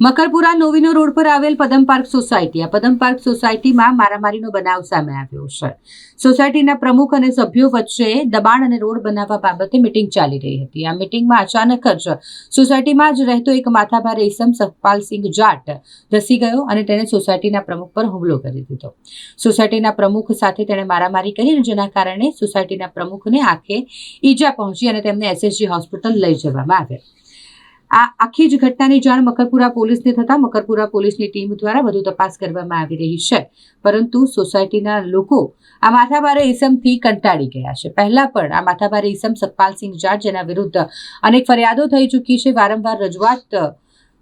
Makarpura નોવીનો road પર આવેલ પદમ park society. આ પદમ પાર્ક સોસાયટીમાં મારામારીનો બનાવ સામે આવ્યો છે. સોસાયટીના પ્રમુખ અને સભ્યો વચ્ચે દબાણ અને રોડ બનાવવા બાબતે મિટિંગ ચાલી રહી હતી. આ મિટિંગમાં અચાનક જ સોસાયટીમાં જ રહેતો એક માથાભારે ઈસમ સખપાલસિંહ જાટ ધસી ગયો અને તેણે સોસાયટીના પ્રમુખ પર હુમલો કરી દીધો. સોસાયટીના પ્રમુખ સાથે તેણે મારામારી કરી જેના કારણે સોસાયટીના પ્રમુખને આંખે ઈજા પહોંચી અને તેમને એસએસજી હોસ્પિટલ લઈ જવામાં આવ્યા. આ આખી જ ઘટનાની જાણ મકરપુરા પોલીસને થતાં મકરપુરા પોલીસની ટીમ દ્વારા વધુ તપાસ કરવામાં આવી રહી છે. પરંતુ સોસાયટીના લોકો આ માથાભારે ઈસમથી કંટાળી ગયા છે. પહેલા પણ આ માથાભારે ઈસમ સતપાલસિંહ જાટ જેના વિરુદ્ધ અનેક ફરિયાદો થઈ ચૂકી છે. વારંવાર રજૂઆત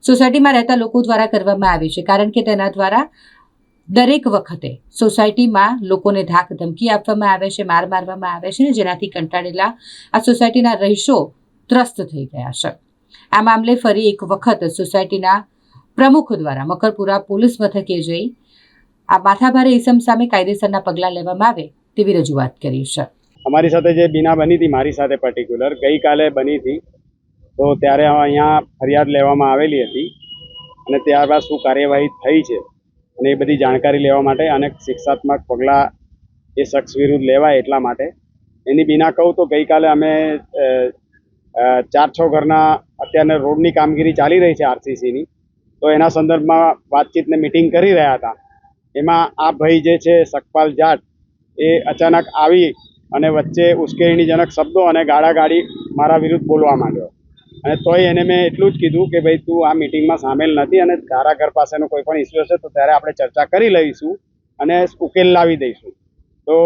સોસાયટીમાં રહેતા લોકો દ્વારા કરવામાં આવી છે, કારણ કે તેના દ્વારા દરેક વખતે સોસાયટીમાં લોકોને ધાક ધમકી આપવામાં આવે છે, માર મારવામાં આવે છે ને જેનાથી કંટાળેલા આ સોસાયટીના રહીશો ત્રસ્ત થઈ ગયા છે. આ મામલે ફરી એક વખત સોસાયટીના પ્રમુખ દ્વારા મકરપુરા પોલીસ મથકે જઈ આ માથાભારે ઇસમ સામે કાયદેસરના પગલાં લેવામાં આવે તેવી રજૂઆત કરી છે. અમારી સાથે જે બીના બની હતી, મારી સાથે પર્ટિક્યુલર ગઈકાલે બની હતી. તો ત્યારે અહીંયા ફરિયાદ લેવામાં આવેલી હતી અને ત્યારબાદ શું કાર્યવાહી થઈ છે અને એ બધી જાણકારી લેવા માટે અને શિક્ષાત્મક પગલાં એ શખ્સ વિરુદ્ધ લેવાય એટલા માટે. એની બિના કહું તો ગઈકાલે અમે ચાર છ ઘરના અત્યારે રોડની કામગીરી ચાલી રહી છે આરસીસીની. તો એના સંદર્ભમાં વાતચીતને મિટિંગ કરી રહ્યા હતા. એમાં આ ભાઈ જે છે સકપાલ જાટ, એ અચાનક આવી અને વચ્ચે ઉશ્કેરણીજનક શબ્દો અને ગાળાગાળી મારા વિરુદ્ધ બોલવા માંડ્યો. અને તોય એને મેં એટલું જ કીધું કે ભાઈ તું આ મિટિંગમાં સામેલ નથી અને તારા ઘર પાસેનો કોઈ પણ ઇસ્યુ હશે તો ત્યારે આપણે ચર્ચા કરી લઈશું અને ઉકેલ લાવી દઈશું. તો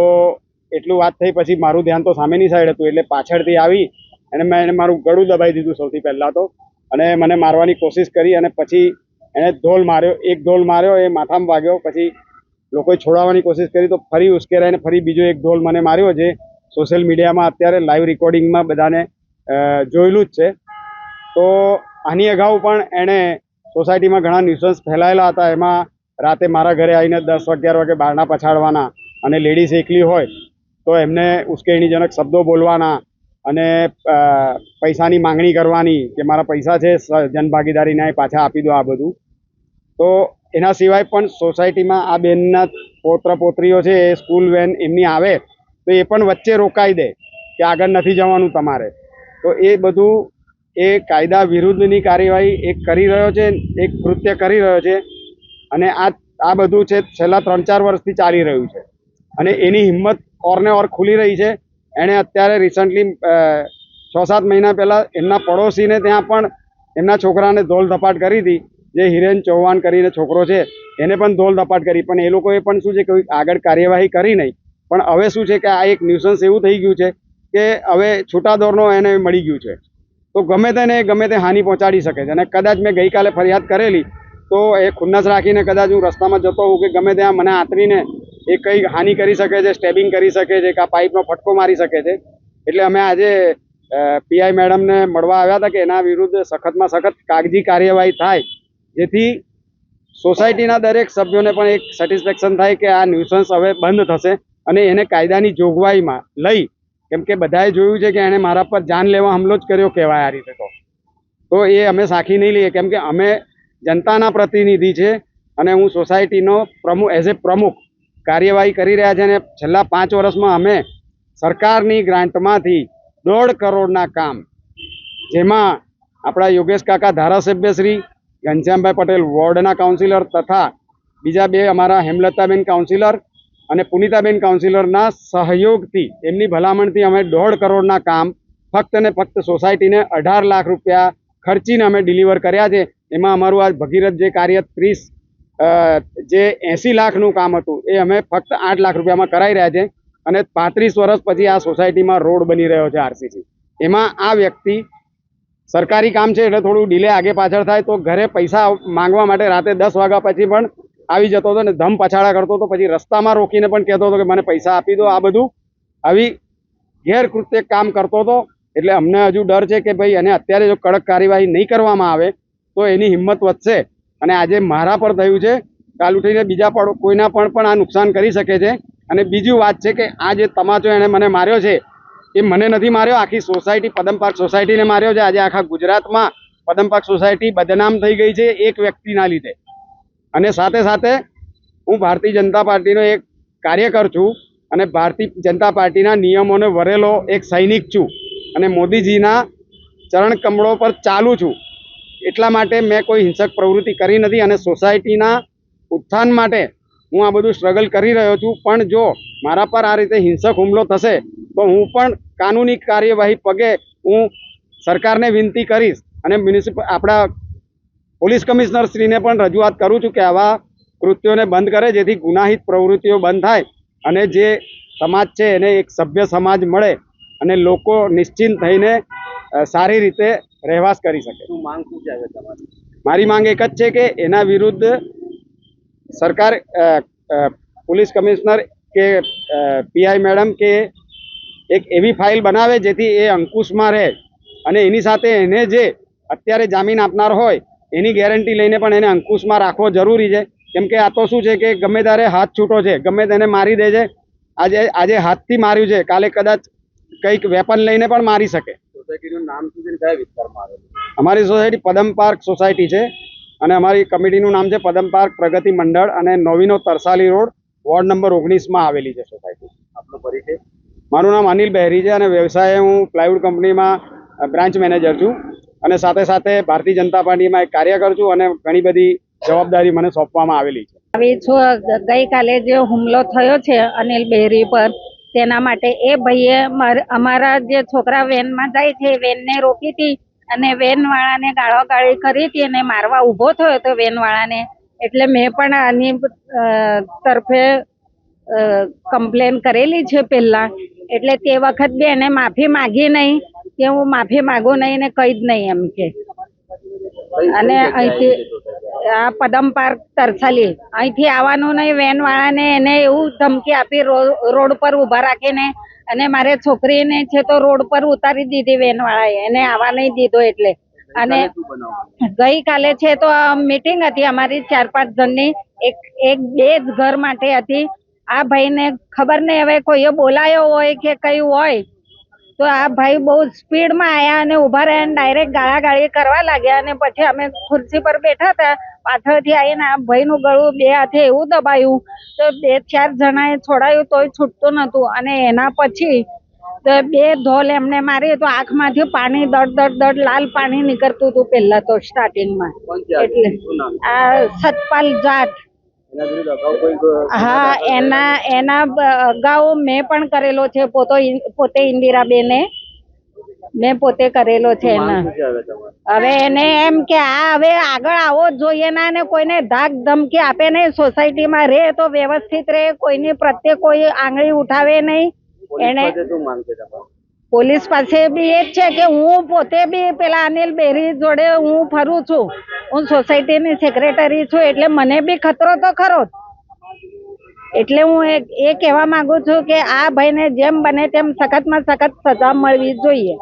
એટલું વાત થઈ, પછી મારું ધ્યાન તો સામેની સાઈડ હતું એટલે પાછળથી આવી અને મેં એને મારું ગળું દબાઈ દીધું સૌથી પહેલાં તો. અને મને મારવાની કોશિશ કરી અને પછી એણે ધોલ માર્યો, એક ધોલ માર્યો, એ માથામાં વાગ્યો. પછી લોકોએ છોડાવવાની કોશિશ કરી તો ફરી ઉશ્કેરાઈને ફરી બીજો એક ઢોલ મને માર્યો જે સોશિયલ મીડિયામાં અત્યારે લાઈવ રેકોર્ડિંગમાં બધાને જોયેલું જ છે. તો આની અગાઉ પણ એણે સોસાયટીમાં ઘણા ન્યુસન્સ ફેલાયેલા હતા. એમાં રાતે મારા ઘરે આવીને દસ અગિયાર વાગે બારણા પછાડવાના અને લેડીઝ એકલી હોય, તો એમને ઉશ્કેરણીજનક શબ્દો બોલવાના અને પૈસાની માંગણી કરવાની કે મારા પૈસા છે જનભાગીદારીના એ પાછા આપી દો આ બધું. તો એના સિવાય પણ સોસાયટીમાં આ બેનના પોત્ર પોત્રીઓ છે, એ સ્કૂલ વેન એમની આવે, તો એ પણ વચ્ચે રોકાઈ દે કે આગળ નથી જવાનું તમારે. તો એ બધું એ કાયદા વિરુદ્ધની કાર્યવાહી એક કરી રહ્યો છે, એક કૃત્ય કરી રહ્યો છે અને આ આ બધું છે, છેલ્લા ત્રણ ચાર વર્ષથી ચાલી રહ્યું છે. અને એની હિંમત ઓરને ઓર ખુલી રહી છે. એણે અત્યારે રિસન્ટલી છ સાત મહિના પહેલાં એમના પડોશીને ત્યાં પણ એમના છોકરાને ધોલ ધપાટ કરી હતી. જે હિરેન ચૌહાણ કરીને છોકરો છે, એને પણ ધોલ ધપાટ કરી. પણ એ લોકોએ પણ શું છે કોઈ આગળ કાર્યવાહી કરી નહીં. પણ હવે શું છે કે આ એક ન્યુસન્સ એવું થઈ ગયું છે કે હવે છૂટા દોરનો એને મળી ગયું છે. તો ગમે તેને ગમે તે હાનિ પહોંચાડી શકે છે. અને કદાચ મેં ગઈકાલે ફરિયાદ કરેલી, તો એ ખુન્નસ રાખીને કદાચ હું રસ્તામાં જતો હોઉં કે ગમે ત્યાં મને આતરીને એ કંઈ હાનિ કરી શકે છે સ્ટેબિંગ કરી શકે છે, કે આ પાઇપનો ફટકો મારી શકે છે. એટલે અમે આજે પીઆઈ મેડમને મળવા આવ્યા હતા કે એના વિરુદ્ધ સખતમાં સખત કાગજી કાર્યવાહી થાય. જેથી સોસાયટીના દરેક સભ્યોને પણ એક સેટિસ્ફેક્શન થાય કે આ ન્યુસન્સ હવે બંધ થશે અને એને કાયદાની જોગવાઈમાં લઈ, કેમ કે બધાએ જોયું છે કે એણે મારા પર જાન લેવા હુમલો જ કર્યો કહેવાય આ રીતે તો. તો એ અમે સાખી નહીં લઈએ, કેમ કે અમે જનતાના પ્રતિનિધિ છે અને હું સોસાયટીનો પ્રમુખ એઝ એ પ્રમુખ કાર્યવાહી કરી રહ્યા છે અને છેલ્લા પાંચ વર્ષમાં અમે સરકારની ગ્રાન્ટમાંથી દોઢ કરોડના કામ, જેમાં આપણા યોગેશ કાકા ધારાસભ્ય શ્રી ઘનશ્યામભાઈ પટેલ વોર્ડના કાઉન્સિલર તથા બીજા બે અમારા હેમલતાબેન કાઉન્સિલર અને પુનિતાબેન કાઉન્સિલરના સહયોગથી, એમની ભલામણથી અમે દોઢ કરોડના કામ ફક્ત ને ફક્ત સોસાયટીને અઢાર લાખ રૂપિયા ખર્ચીને અમે ડિલિવર કર્યા છે. એમાં અમારું આ ભગીરથ જે કાર્ય ત્રીસ જે એંસી લાખનું કામ હતું, એ અમે ફક્ત આઠ લાખ રૂપિયામાં કરાઈ રહ્યા છે અને પાંત્રીસ વર્ષ પછી આ સોસાયટીમાં રોડ બની રહ્યો છે આરસીસી. એમાં આ વ્યક્તિ સરકારી કામ છે એટલે થોડું ડીલે આગે પાછળ થાય તો ઘરે પૈસા માંગવા માટે રાતે દસ વાગ્યા પછી પણ આવી જતો હતો ને ધમ પછાડા કરતો હતો. પછી રસ્તામાં રોકીને પણ કહેતો હતો કે મને પૈસા આપી દો આ બધું. આવી ગેરકૃત્ય કામ કરતો હતો એટલે અમને હજુ ડર છે કે ભાઈ એને અત્યારે જો કડક કાર્યવાહી નહીં કરવામાં આવે તો એની હિંમત વધશે. અને આજે મારા પર થયું છે કાલ ઉઠીને બીજા પણ કોઈના પણ પણ આ નુકસાન કરી શકે છે. અને બીજી વાત છે કે આ જે તમાચો એણે મને માર્યો છે, એ મને નથી માર્યો. આખી સોસાયટી પદમ પાર્ક સોસાયટીને માર્યો છે. આજે આખા ગુજરાતમાં પદમપાક સોસાયટી બદનામ થઈ ગઈ છે એક વ્યક્તિના લીધે. અને સાથે સાથે હું ભારતીય જનતા પાર્ટીનો એક કાર્યકર છું અને ભારતીય જનતા પાર્ટીના નિયમોને વરેલો એક સૈનિક છું અને મોદીજીના ચરણ કમળો પર ચાલુ છું. એટલા માટે મેં કોઈ હિંસક પ્રવૃત્તિ કરી નથી અને સોસાયટીના ઉત્થાન માટે હું આ બધું સ્ટ્રગલ કરી રહ્યો છું. પણ જો મારા પર આ રીતે હિંસક હુમલો થશે, તો હું પણ કાનૂની કાર્યવાહી પગે હું સરકારને વિનંતી કરીશ અને મ્યુનિસિપલ આપણા પોલીસ કમિશનરશ્રીને પણ રજૂઆત કરું છું કે આવા કૃત્યોને બંધ કરે, જેથી ગુનાહિત પ્રવૃત્તિઓ બંધ થાય અને જે સમાજ છે એને એક સભ્ય સમાજ મળે અને લોકો નિશ્ચિંત થઈને સારી રીતે રહેવાસ કરી શકે. શું માંગ શું છે તમારી? મારી માંગ એક જ છે કે એના વિરુદ્ધ સરકાર પોલીસ કમિશનર કે પીઆઈ મેડમ કે એક એવી ફાઇલ બનાવે જેથી એ અંકુશમાં રહે અને એની સાથે એને જે અત્યારે જામીન આપનાર હોય એની ગેરંટી લઈને પણ એને અંકુશમાં રાખવો જરૂરી છે. કેમ કે આ તો શું છે કે ગમે ત્યારે હાથ છૂટો છે ગમે તેને મારી દે છે આજે આજે હાથથી માર્યું છે કાલે કદાચ કંઈક વેપન લઈને પણ મારી શકે. સોસાયટીનું નામ શું છે કયા વિસ્તારમાં આવેલું અમારી સોસાયટી પદમ પાર્ક સોસાયટી છે અને અમારી કમિટીનું નામ છે પદમ પાર્ક પ્રગતિ મંડળ અને નવીનો તરસાલી રોડ વોર્ડ નંબર ઓગણીસમાં આવેલી છે સોસાયટી. આપનો પરિચય? મારું નામ અનિલ બહેરી છે અને વ્યવસાયે હું પ્લાયવુડ કંપનીમાં બ્રાન્ચ મેનેજર છું અને સાથે સાથે ભારતીય જનતા પાર્ટીમાં એક કાર્યકર છું અને ઘણી બધી જવાબદારી મને સોંપવામાં આવેલી છે. ગઈકાલે જે હુમલો થયો છે અનિલ બેરી પર તેના માટે એ ભાઈએ અમારા જે છોકરા વેનમાં જાય છે વેનને રોકી હતી અને વેનવાળાને ગાળાગાળી કરી હતી અને મારવા ઊભો થયો હતો વેનવાળાને. એટલે મેં પણ આની તરફે કમ્પ્લેન કરેલી છે પહેલાં. એટલે તે વખત બી એને માફી માગી નહીં કે હું માફી માગું નહીં ને કહી જ નહીં એમ કે. અને અહીંથી આ પદમ પાર્ક તરસાલી. અહીંથી આવવાનું નહીં વેન વાળાને એને એવું ધમકી આપી રોડ પર ઊભા રાખીને. અને મારે છોકરીને છે તો રોડ પર ઉતારી દીધી વેન વાળાએ એને આવવા નહીં દીધો એટલે. અને ગઈકાલે છે તો મીટિંગ હતી અમારી ચાર પાંચ જણની. એક એક બે જ ઘર માટે હતી. આ ભાઈને ખબર નહીં હવે કોઈએ બોલાયો હોય કે કઈ હોય. તો આ ભાઈ બહુ સ્પીડમાં આયા અને ઊભા રહ્યા અને ડાયરેક્ટ ગાળાગાળી કરવા લાગ્યા અને પછી અમે ખુરશી પર બેઠા હતા. પાછળથી આવીને આ ભાઈનું ગળું બે હાથે એવું દબાયું. તો બે ચાર જણાએ છોડાયું તોય છૂટતું નતું અને એના પછી તો બે ધોલ એમને મારી તો આંખમાંથી પાણી દડ દડ દડ લાલ પાણી નીકળતું હતું પહેલા તો સ્ટાર્ટિંગમાં? એટલે આ સતપાલ જાટ. હા એના એના અગાઉ મેં પણ કરેલો છે પોતો પોતે ઇન્દિરાબેને. મેં પોતે કરેલો છે એના. હવે એને એમ કે આ હવે આગળ આવો જ જોઈએ ના ને કોઈને ધાક ધમકી આપે નહીં સોસાયટીમાં રહે તો વ્યવસ્થિત રહે કોઈની પ્રત્યે કોઈ આંગળી ઉઠાવે નહીં. એને પોલીસ પાસે બી એ જ છે કે હું પોતે બી પેલા અનિલ બેરી જોડે હું ફરું છું હું સોસાયટીની સેક્રેટરી છું એટલે મને બી ખતરો તો ખરો. એટલે હું એ કહેવા માંગુ છું કે આ ભાઈને જેમ બને તેમ સખતમાં સખત સજા મળવી જોઈએ